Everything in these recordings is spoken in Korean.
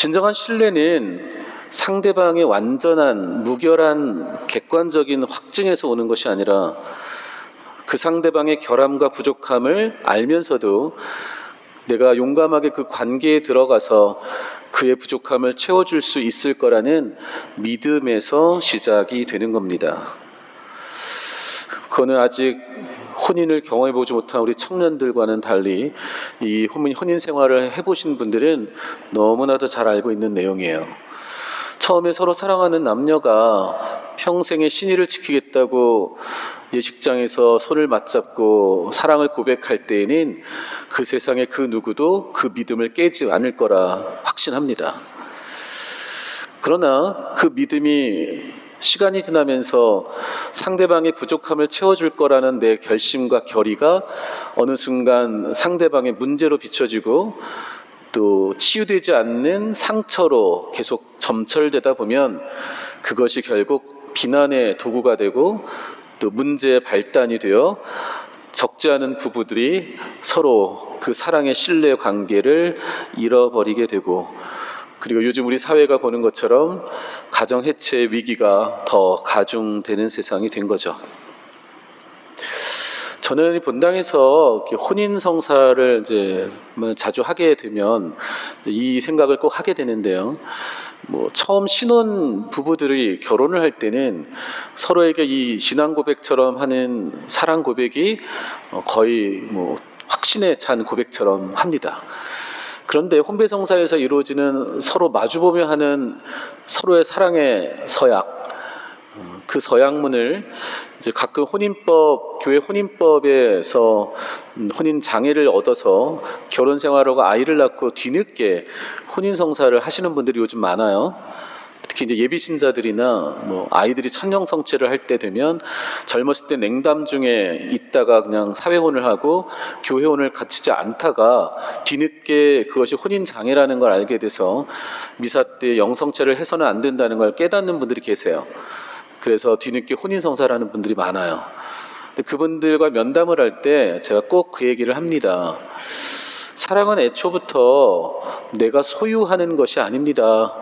진정한 신뢰는 상대방의 완전한 무결한 객관적인 확증에서 오는 것이 아니라 그 상대방의 결함과 부족함을 알면서도 내가 용감하게 그 관계에 들어가서 그의 부족함을 채워줄 수 있을 거라는 믿음에서 시작이 되는 겁니다. 그거는 아직 혼인을 경험해 보지 못한 우리 청년들과는 달리 이 혼인, 생활을 해보신 분들은 너무나도 잘 알고 있는 내용이에요. 처음에 서로 사랑하는 남녀가 평생의 신의를 지키겠다고 예식장에서 손을 맞잡고 사랑을 고백할 때에는 그 세상에 그 누구도 그 믿음을 깨지 않을 거라 확신합니다. 그러나 그 믿음이 시간이 지나면서 상대방의 부족함을 채워줄 거라는 내 결심과 결의가 어느 순간 상대방의 문제로 비춰지고 또 치유되지 않는 상처로 계속 점철되다 보면 그것이 결국 비난의 도구가 되고 또 문제의 발단이 되어 적지 않은 부부들이 서로 그 사랑의 신뢰 관계를 잃어버리게 되고 그리고 요즘 우리 사회가 보는 것처럼 가정 해체의 위기가 더 가중되는 세상이 된 거죠. 저는 이 본당에서 혼인 성사를 이제 뭐 자주 하게 되면 이 생각을 꼭 하게 되는데요. 뭐 처음 신혼 부부들이 결혼을 할 때는 서로에게 이 신앙 고백처럼 하는 사랑 고백이 어, 거의 뭐 확신에 찬 고백처럼 합니다. 그런데 혼배성사에서 이루어지는 서로 마주보며 하는 서로의 사랑의 서약, 어, 그 서약문을 이제 가끔 혼인법 교회 혼인법에서 음, 혼인 장애를 얻어서 결혼 생활하고 아이를 낳고 뒤늦게 혼인 성사를 하시는 분들이 요즘 많아요. 특히 이제 예비 신자들이나 뭐 아이들이 천령 성체를 할 때 되면 젊었을 때 냉담 중에 있다가 그냥 사회혼을 하고 교회혼을 갖추지 않다가 뒤늦게 그것이 혼인 장애라는 걸 알게 돼서 미사 때 영성체를 해서는 안 된다는 걸 깨닫는 분들이 계세요. 그래서 뒤늦게 혼인 성사라는 분들이 많아요. 근데 그분들과 면담을 할 때 제가 꼭 그 얘기를 합니다. 사랑은 애초부터 내가 소유하는 것이 아닙니다.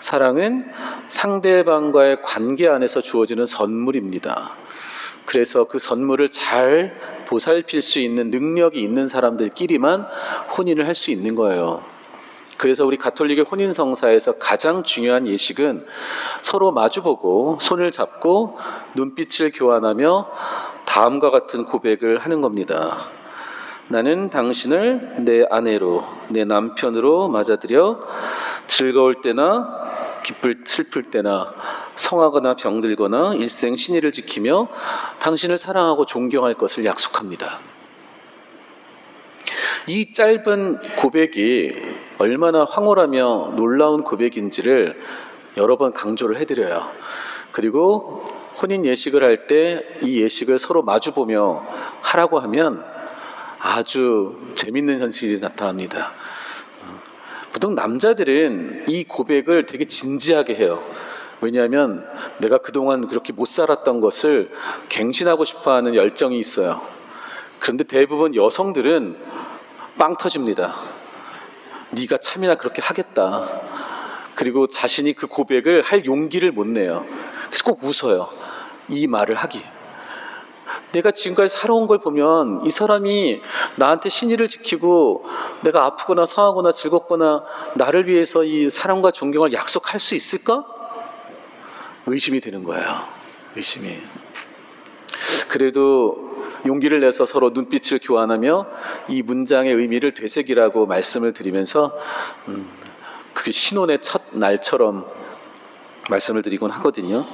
사랑은 상대방과의 관계 안에서 주어지는 선물입니다. 그래서 그 선물을 잘 보살필 수 있는 능력이 있는 사람들끼리만 혼인을 할 수 있는 거예요. 그래서 우리 가톨릭의 혼인 성사에서 가장 중요한 예식은 서로 마주보고 손을 잡고 눈빛을 교환하며 다음과 같은 고백을 하는 겁니다. 나는 당신을 내 아내로, 내 남편으로 맞아들여 즐거울 때나 기쁠 슬플 때나 성하거나 병들거나 일생 신의를 지키며 당신을 사랑하고 존경할 것을 약속합니다. 이 짧은 고백이 얼마나 황홀하며 놀라운 고백인지를 여러 번 강조를 해드려요. 그리고 혼인 예식을 할 때 이 예식을 서로 마주보며 하라고 하면 아주 재밌는 현실이 나타납니다. 보통 남자들은 이 고백을 되게 진지하게 해요. 왜냐하면 내가 그동안 그렇게 못 살았던 것을 갱신하고 싶어 하는 열정이 있어요. 그런데 대부분 여성들은 빵 터집니다. 네가 참이나 그렇게 하겠다. 그리고 자신이 그 고백을 할 용기를 못 내요. 그래서 꼭 웃어요. 이 말을 하기. 내가 지금까지 살아온 걸 보면 이 사람이 나한테 신의를 지키고 내가 아프거나 상하거나 즐겁거나 나를 위해서 이 사랑과 존경을 약속할 수 있을까? 의심이 드는 거예요. 의심이. 그래도 용기를 내서 서로 눈빛을 교환하며 이 문장의 의미를 되새기라고 말씀을 드리면서 음, 그게 신혼의 첫 날처럼 말씀을 드리곤 하거든요.